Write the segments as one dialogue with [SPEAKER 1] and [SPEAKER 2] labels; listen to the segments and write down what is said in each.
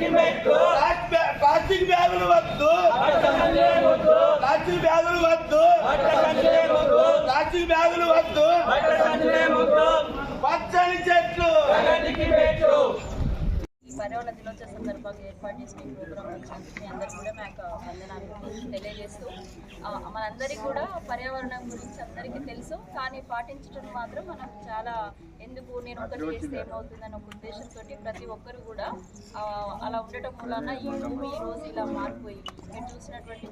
[SPEAKER 1] ಸಿಡಿಮೆಂಟು plastic ಬ್ಯಾಗುಲು ಒತ್ತು plastic ಬ್ಯಾಗುಲು ಒತ್ತು plastic ಬ್ಯಾಗುಲು ಒತ್ತು సందర్భంగా ఏర్పాటు చేసిన ఈ ప్రోగ్రామ్ వచ్చినందుకు మీ అందరికీ కూడా మాకు వందనాలు తెలియజేస్తూ మనందరికీ కూడా పర్యావరణం గురించి అందరికీ తెలుసు కానీ పాటించడం మాత్రం మనం చాలా ఎందుకు నేను ఒకటి చేస్తే ఏమవుతుందని ఒక ఉద్దేశంతో ప్రతి ఒక్కరు కూడా అలా ఉండటం వలన ఈ భూమి ఈ రోజు ఇలా మారిపోయి మీరు చూసినటువంటి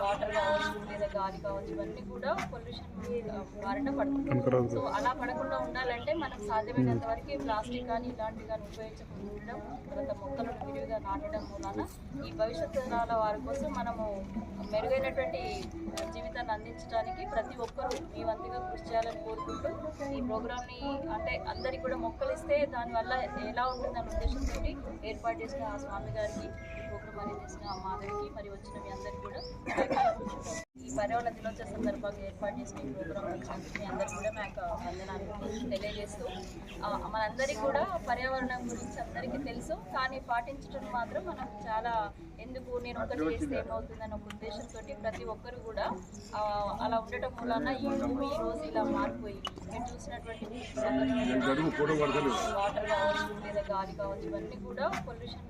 [SPEAKER 1] వాటర్ కావచ్చు లేదా గాలి కావచ్చు ఇవన్నీ కూడా పొల్యూషన్ బారిన పడుతుంది. సో అలా పడకుండా ఉండాలంటే మనం సాధ్యమైనంత వరకు ప్లాస్టిక్ కానీ ఇలాంటివి కానీ ఉపయోగించకుండా ఉండడం తర్వాత మొక్కలను విరివిగా నాటడం వలన ఈ భవిష్యత్తు తరాల వారి కోసం మనము మెరుగైనటువంటి జీవితాన్ని అందించడానికి ప్రతి ఒక్కరూ మీ వంతుగా కృషి చేయాలని కోరుకుంటూ ఈ ప్రోగ్రామ్ని అంటే అందరికి కూడా మొక్కలు ఇస్తే దానివల్ల ఎలా ఉంటుందన్న ఉద్దేశంతో ఏర్పాటు చేసిన ఆ స్వామి గారికి చేసిన మాధవికి మరి వచ్చిన మీ అందరికీ కూడా ఈ పర్యావరణ దినోత్సవ సందర్భంగా ఏర్పాటు చేసిన ఈ ప్రోగ్రామ్ వచ్చినందుకు మీ అందరికీ కూడా వందనాలు తెలియజేస్తూ మనందరికీ కూడా పర్యావరణం గురించి అందరికీ తెలుసు కానీ పాటించడం మాత్రం మనం చాలా ఎందుకు నేను ఒకటి చేస్తే ఏమవుతుందని ఒక ఉద్దేశంతో ప్రతి ఒక్కరు కూడా అలా ఉండటం వలన ఈ భూమి ఈ రోజు ఇలా మారిపోయి మీరు చూసినటువంటి వాటర్ కావచ్చు లేదా గాలి కావచ్చు ఇవన్నీ కూడా పొల్యూషన్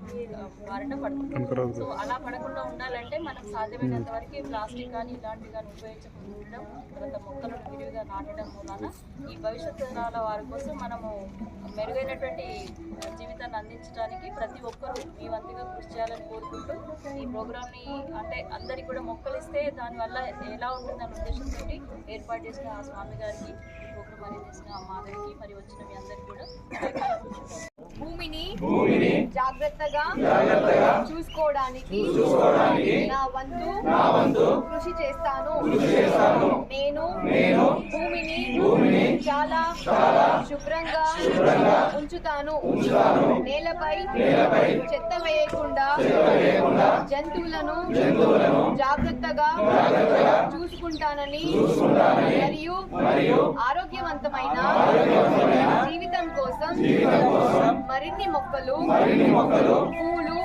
[SPEAKER 1] బారిన పడుతుంది సో అలా పడకుండా ఉండాలంటే మనం సాధ్యమైనంత వరకు ప్లాస్టిక్ కానీ ఇలాంటివి కానీ ఉపయోగించకుండా ఉండడం తర్వాత మొక్కలను విరివిగా నాటడం వలన ఈ భవిష్యత్తు తరాల వారి కోసం మనము మెరుగైనటువంటి జీవితాన్ని అందించడానికి ప్రతి ఒక్కరూ మీ వంతుగా కృషి చేయాలని కోరుకుంటూ ఈ ప్రోగ్రామ్ని అంటే అందరికి కూడా మొక్కలు ఇస్తే దానివల్ల ఎలా ఉంటుందన్న ఉద్దేశంతో ఏర్పాటు చేసిన ఆ స్వామి గారికి ఈ ప్రోగ్రామ్ అనేది చేసిన మాధవికి మరి వచ్చిన మీ అందరికీ కూడా.
[SPEAKER 2] భూమిని జాగ్రత్తగా చూసుకోవడానికి నా వంతు కృషి చేస్తాను. నేను భూమిని చాలా శుభ్రంగా ఉంచుతాను. నేలపై చెత్త వేయకుండా జంతువులను జాగ్రత్తగా చూసుకుంటానని మరియు ఆరోగ్యవంతమైన జీవితం కోసం మరిన్ని మొక్కలు పూలు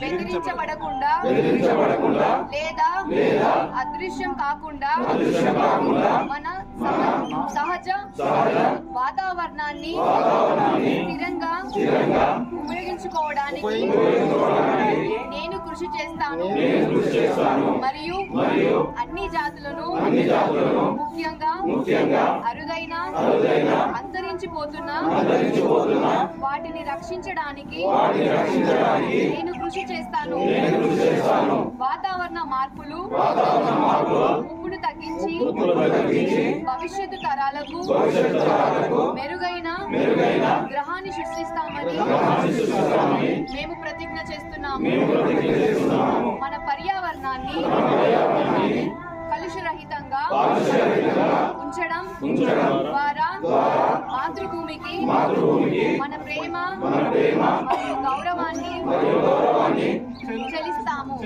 [SPEAKER 2] బెదిరించబడకుండా లేదా అదృశ్యం కాకుండా మన సహ- సహజ వాతావరణాన్ని స్థిరంగా ఉపయోగించుకోవడానికి కృషి చేస్తాను. మరియు అన్ని జాతులను ముఖ్యంగా అరుదైన అంతరించిపోతున్న వాటిని రక్షించడానికి నేను కృషి చేస్తాను. వాతావరణ మార్పులు భవిష్యత్తు తరాలకు మెరుగైన గ్రహాన్ని సృష్టిస్తామని మేము ప్రతిజ్ఞ చేస్తున్నాము. మన పర్యావరణాన్ని కలుషరహితంగా ఉంచడం ద్వారా మాతృభూమికి మన ప్రేమ మరియు గౌరవాన్ని చెల్లిస్తాము.